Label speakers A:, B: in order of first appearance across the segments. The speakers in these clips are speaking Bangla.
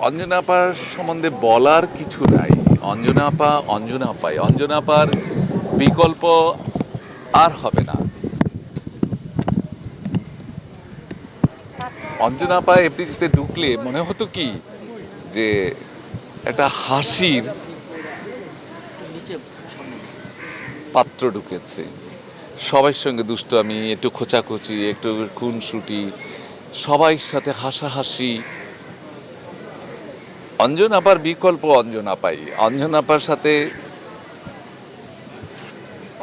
A: অঞ্জনাপার সম্বন্ধে বলার কিছু নাই। অঞ্জনাপা, অঞ্জনাপাই। অঞ্জনাপার বিকল্প আর হবে না। অঞ্জনাপা এফডিসিতে ঢুকলে মনে হতো কি যে একটা হাসির পাত্র ঢুকেছে। সবার সঙ্গে দুষ্ট আমি, একটু খোঁচাখুচি, একটু খুনসুটি, সবাই সাথে হাসাহাসি। অঞ্জন আপার বিকল্প অঞ্জন আপাই অঞ্জন আপার সাথে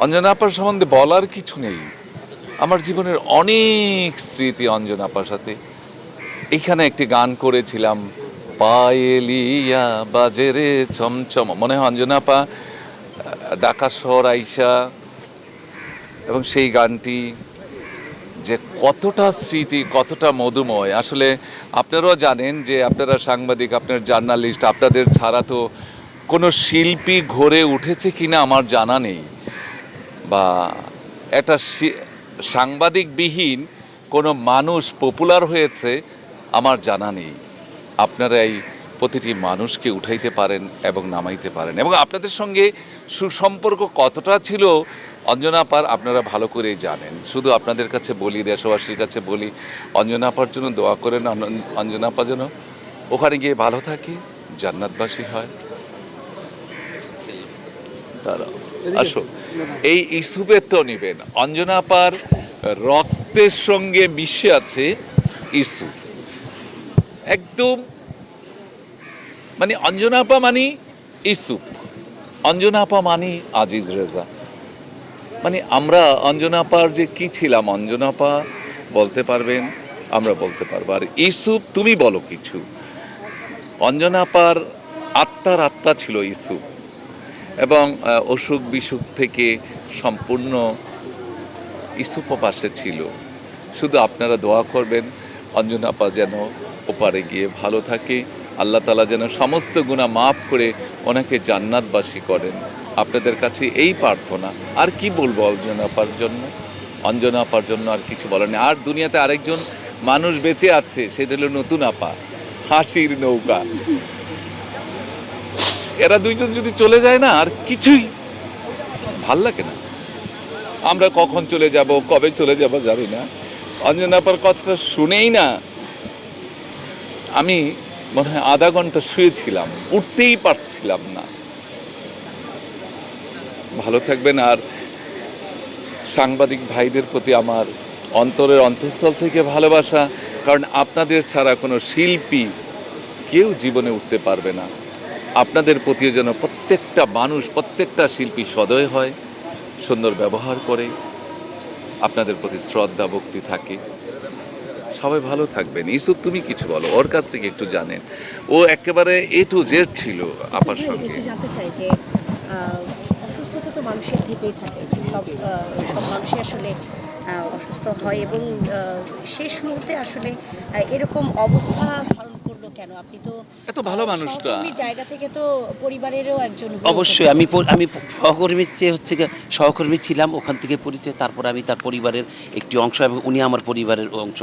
A: অঞ্জন আপার সম্বন্ধে বলার কিছু নেই। আমার জীবনের অনেক স্মৃতি অঞ্জন আপার সাথে। এখানে একটি গান করেছিলাম পায়েলিয়া বাজেরে চমচম। মনে হয় অঞ্জনা আপা ঢাকা শহর আইসা, এবং সেই গানটি যে কতটা স্মৃতি, কতটা মধুময়। আসলে আপনারাও জানেন যে আপনারা সাংবাদিক, আপনার জার্নালিস্ট, আপনাদের ছাড়া তো কোনো শিল্পী ঘরে উঠেছে কিনা আমার জানা নেই। বা একটা সাংবাদিকবিহীন কোনো মানুষ পপুলার হয়েছে আমার জানা নেই। আপনারা এই প্রতিটি মানুষকে উঠাইতে পারেন এবং নামাইতে পারেন। এবং আপনাদের সঙ্গে সুসম্পর্ক কতটা ছিল অঞ্জনাপার আপনারা ভালো করেই জানেন। শুধু আপনাদের কাছে বলি দেশবাসীর কাছে বলি অঞ্জনাপার জন্য দোয়া করেন অঞ্জনা অঞ্জনাপা যেন ওখানে গিয়ে ভালো থাকে জান্নাতবাসী হয়। দাঁড়াও আসো। এই ইসুপেরটাও নিবেন অঞ্জনাপার রক্তের সঙ্গে মিশে আছে ইসু। একদম মানে অঞ্জনাপা মানে ইসুপ অঞ্জনাপা মানে আজিজ রেজা। মানে আমরা অঞ্জনাপার যে কি ছিলাম? অঞ্জনাপা বলতে পারবেন, আমরা বলতে পারব। আর ইসুপ তুমি বলো কিছু। অঞ্জনাপার আত্মার আত্মা ছিল ইসুপ এবং অসুখ বিসুখ থেকে সম্পূর্ণ ইসুপ পাশে ছিল। শুধু আপনারা দোয়া করবেন, অঞ্জনাপা যেন ওপারে গিয়ে ভালো থাকে। আল্লাহ তালা যেন সমস্ত গুণা মাফ করে ওনাকে জান্নাতবাসী করেন। আপনাদের কাছে এই প্রার্থনা। আর কি বলব অঞ্জনাপার জন্য? অঞ্জনাপার জন্য আর কিছু বলার নেই। আর দুনিয়াতে আরেকজন মানুষ বেঁচে আছে, সেটা হলো নতুন আপা, হাসির নৌকা। এরা দুইজন যদি চলে যায় না, আর কিছুই ভালো লাগে না। আমরা কখন চলে যাব, কবে চলে যাব জানি না। অঞ্জনাপার কথাটা শুনেই না আমি মনে হয় আধা ঘণ্টা শুয়েছিলাম, উঠতেই পারছিলাম না। ভালো থাকবেন আর সাংবাদিক ভাইদের প্রতি আমার অন্তরের অন্তঃস্থল থেকে ভালোবাসা কারণ আপনাদের ছাড়া কোনো শিল্পী কেউ জীবনে উঠতে পারবে না। আপনাদের প্রতিও যেন প্রত্যেকটা মানুষ প্রত্যেকটা শিল্পী সদয় হয় সুন্দর ব্যবহার করে আপনাদের প্রতি শ্রদ্ধা ভক্তি থাকে। সবাই ভালো থাকবেন। ইসুফ তুমি কিছু বলো? ওর কাছ থেকে একটু জানেন। ও একেবারে এ টু জেড ছিল আপার
B: আচ্ছা,
A: সঙ্গে।
B: জানতে চাই যে মানুষের থেকেই থাকে। সব সব মানুষই আসলে অসুস্থ হয় এবং শেষ মুহূর্তে আসলে এরকম অবস্থা ধারণ করল কেন? আপনি তো
A: এত ভালো মানুষটা।
B: সহকর্মীর জায়গা থেকে তো পরিবারেরও একজন
C: অবশ্যই আমি আমি সহকর্মীর চেয়ে হচ্ছে সহকর্মী ছিলাম ওখান থেকে পরিচয় তারপর আমি তার পরিবারের একটি অংশ এবং উনি আমার পরিবারের অংশ।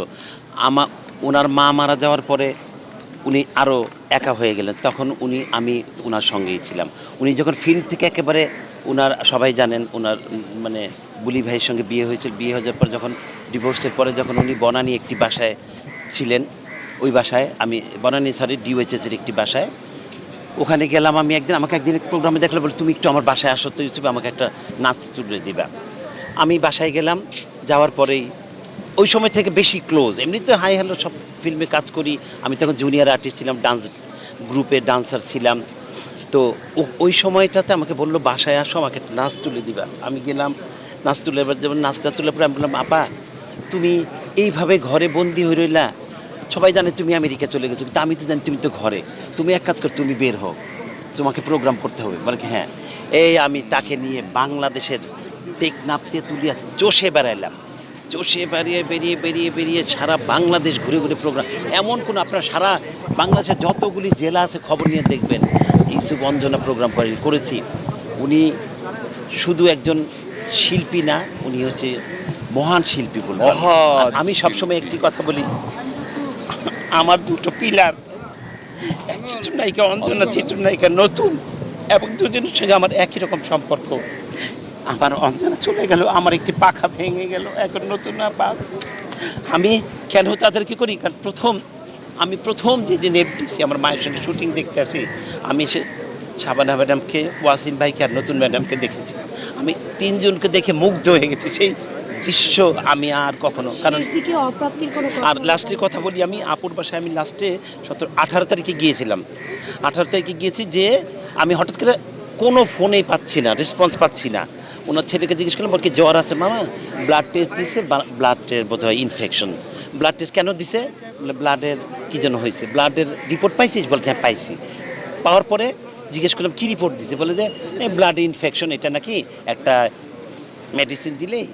C: আমা ওনার মা মারা যাওয়ার পরে উনি আরও একা হয়ে গেলেন। তখন উনি আমি ওনার সঙ্গেই ছিলাম। উনি যখন ফিল্ম থেকে একেবারে ওনার সবাই জানেন ওনার মানে বুলি ভাইয়ের সঙ্গে বিয়ে হয়েছিল। বিয়ে হয়ে যাওয়ার পর যখন ডিভোর্সের পরে যখন উনি বনানী একটি বাসায় ছিলেন, ওই বাসায়, আমি, বনানী সরি ডিওএইচএসের একটি বাসায়। ওখানে গেলাম আমি একদিন, আমাকে একদিন প্রোগ্রামে দেখল, বলে, তুমি একটু আমার বাসায় আসো তো, ইউসুফ, আমাকে একটা নাচ তুলে দিবা। আমি বাসায় গেলাম, যাওয়ার পরেই, ওই সময় থেকে বেশি ক্লোজ এমনি তো হাই হ্যালো সব ফিল্মে কাজ করি। আমি তখন জুনিয়র আর্টিস্ট ছিলাম ডান্স গ্রুপে ডান্সার ছিলাম। তো ওই সময়টাতে আমাকে বলল বাসায় আসো আমাকে নাচ তুলে দিবা। আমি গেলাম নাচ তুলে এবার যেমন নাচটা তুলে পরে আমি বললাম আপা তুমি এইভাবে ঘরে বন্দি হয়ে রইলা সবাই জানে তুমি আমেরিকা চলে গেছো কিন্তু আমি তো জানি তুমি তো ঘরে। তুমি এক কাজ কর তুমি বের হও। তোমাকে প্রোগ্রাম করতে হবে। কি, হ্যাঁ। এই আমি তাকে নিয়ে বাংলাদেশের টেকনাফ তুলিয়া চষে বেড়াইলাম। চষে বেরিয়ে বেরিয়ে বেরিয়ে বেরিয়ে সারা বাংলাদেশ ঘুরে ঘুরে প্রোগ্রাম এমন কোনো আপনার সারা বাংলাদেশের যতগুলি জেলা আছে খবর নিয়ে দেখবেন। ইসুফ অঞ্জনা প্রোগ্রাম করে- করেছি। উনি শুধু একজন শিল্পী না উনি হচ্ছে মহান শিল্পী বলব আমি সবসময় একটি কথা বলি আমার দুটো পিলার এক চিত্রনায়িকা অঞ্জনা। চিত্রনায়িকা নতুন এবং দুজনের সঙ্গে আমার একই রকম সম্পর্ক। আমার অঞ্জনা চলে গেল আমার একটি পাখা ভেঙে গেল এখন নতুন। আমি কেন তাদের কি করি? কারণ প্রথম আমি প্রথম যেদিন এফডিসি আমার মায়ের সঙ্গে শুটিং দেখতে আসি আমি সে শাবানা ম্যাডামকে ওয়াসিম ভাইকে আর নতুন ম্যাডামকে দেখেছি। আমি তিনজনকে দেখে মুগ্ধ হয়ে গেছি সেই দৃশ্য আমি আর কখনো কারণ আর লাস্টের কথা বলি আমি আপুর বাসায় আমি লাস্টে সতেরো আঠারো তারিখে গিয়েছিলাম। আঠারো তারিখে গিয়েছি যে আমি হঠাৎ করে কোনো ফোনেই পাচ্ছি না রেসপন্স পাচ্ছি না। ওনার ছেলেকে জিজ্ঞেস করলাম বলকে জ্বর আছে মামা ব্লাড টেস্ট দিছে ব্লাডের বোধ হয় ইনফেকশন ব্লাড টেস্ট কেন দিছে? বলে ব্লাডের কী যেন হয়েছে ব্লাডের রিপোর্ট পাইছিস? বলতে হ্যাঁ পাইছি। পাওয়ার পরে জিজ্ঞেস করলাম কী রিপোর্ট দিছে? বলে যে এই ব্লাড ইনফেকশন এটা নাকি একটা মেডিসিন দিলেই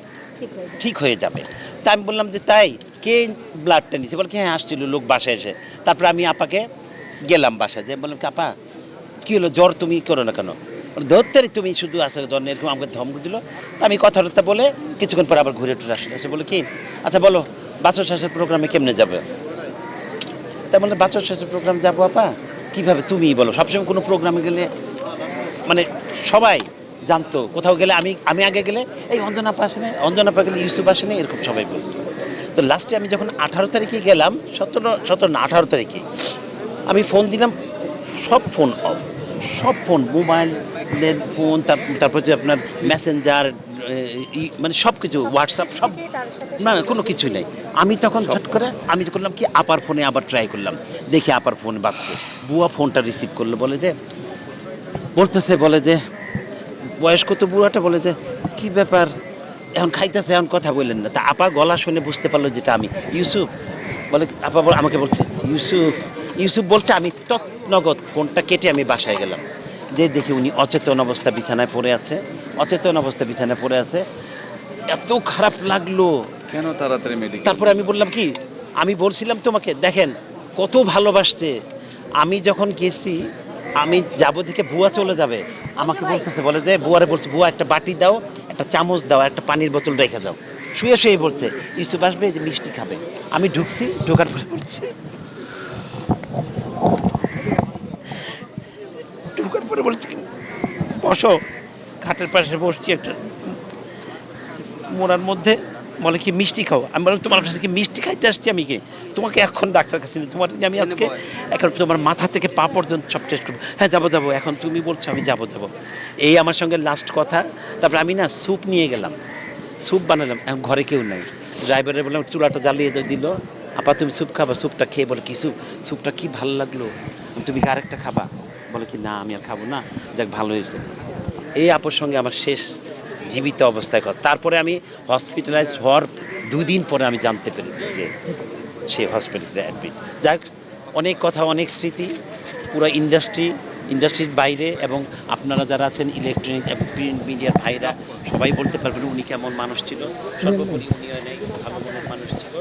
B: ঠিক হয়ে যাবে।
C: ঠিক হয়ে যাবে। তা আমি বললাম যে তাই কে ব্লাডটা নিছে? বলে হ্যাঁ আসছিল লোক বাসায় এসে। তারপরে আমি আপাকে গেলাম বাসায় যে বললাম কি আপা কী হলো? জ্বর তুমি করো না কেন? ধরতে তুমি শুধু আসে জ্বর নিয়ে এরকম আমাকে ধমক দিল। তা আমি কথাবার্তা বলে কিছুক্ষণ পর আবার ঘুরে টুরে আসলে। এসে বলে কি আচ্ছা বলো, বাছর শ্বাসের প্রোগ্রামে কেমনে যাবে? তা বললে বাছর শ্বাসের প্রোগ্রাম যাব আপা। কীভাবে? তুমি বলো। সবসময় কোনো প্রোগ্রামে গেলে মানে সবাই জানতো, কোথাও গেলে আমি আমি আগে গেলে, এই অঞ্জনা পা আসেনি, অঞ্জনা পা গেলে ইউসুফ আসেনি, এরকম সবাই বলতো। তো লাস্টে আমি যখন আঠারো তারিখে গেলাম, সতেরো সতেরো না, আঠারো তারিখে, আমি ফোন দিলাম, সব ফোন অফ সব ফোন মোবাইলের ফোন তারপর যে আপনার মেসেঞ্জার মানে সব কিছু হোয়াটসঅ্যাপ সব না না কোনো কিছুই নেই। আমি তখন ঝট করে আমি তো করলাম কি আপার ফোনে আবার ট্রাই করলাম। দেখি আপার ফোন বাজছে। বুয়া ফোনটা রিসিভ করল বলে যে বলতেছে বলে যে বয়স্ক তো বুড়াটা বলে যে কি ব্যাপার? এখন খাইতেছে এখন কথা বললেন না। তা আপা গলা শুনে বুঝতে পারল যেটা আমি। ইউসুফ বলে আপা বল- আমাকে বলছে ইউসুফ ইউসুফ বলছে আমি তৎনগদ ফোনটা কেটে আমি বাসায় গেলাম। যে দেখি উনি অচেতন অবস্থা বিছানায় পড়ে আছে অচেতন অবস্থা বিছানায় পড়ে আছে। এত খারাপ লাগল।
A: কেন তাড়াতাড়ি মেডিকেল
C: তারপরে আমি বললাম কি আমি বলছিলাম তোমাকে দেখেন কত ভালোবাসছে। আমি যখন গেছি আমি যাব থেকে বুয়া চলে যাবে। আমাকে বলতেছে বলে যে বুয়ারে বলছে বুয়া একটা বাটি দাও একটা চামচ দাও একটা পানির বোতল রেখে দাও। শুয়ে শুয়ে বলছে ইউসুফ আসবে যে মিষ্টি খাবে। আমি ঢুকছি ঢোকার পরে বলছি পরে বলছি। বসো। খাটের পাশে বসছি একটা মোড়ার মধ্যে। বলে কি মিষ্টি খাও? আমি বললাম তোমার কাছে কি মিষ্টি খাইতে আসছি আমি কি? তোমাকে এখন ডাক্তার কাছে তোমার আমি আজকে এখন তোমার মাথা থেকে পা পর্যন্ত সব টেস্ট করব। হ্যাঁ যাব যাব এখন তুমি বলছো আমি যাব যাব। এই আমার সঙ্গে লাস্ট কথা। তারপরে আমি না স্যুপ নিয়ে গেলাম। স্যুপ বানালাম। এখন ঘরে কেউ নাই। ড্রাইভারে বললাম চুলাটা জ্বালিয়ে দিয়ে দিল। আপা তুমি স্যুপ খাবা স্যুপটা খেয়ে বলে কি স্যুপ স্যুপটা কি ভালো লাগল? তুমি আরেকটা খাবা। বলে কি, না, আমি আর খাব না, যাক, ভালো হয়েছে। এই আপুর সঙ্গে আমার শেষ জীবিত অবস্থায় কথা। তারপরে আমি হসপিটালাইজ হওয়ার দুদিন পরে আমি জানতে পেরেছি যে সে হসপিটালে অ্যাডমিট যাক, অনেক কথা, অনেক স্মৃতি, পুরো ইন্ডাস্ট্রি ইন্ডাস্ট্রির বাইরে এবং আপনারা যারা আছেন ইলেকট্রনিক এবং প্রিন্ট মিডিয়ার ভাইরা, সবাই বলতে পারবেন উনি কেমন মানুষ ছিল। সর্বোপরি উনি ভালো মানুষ ছিল।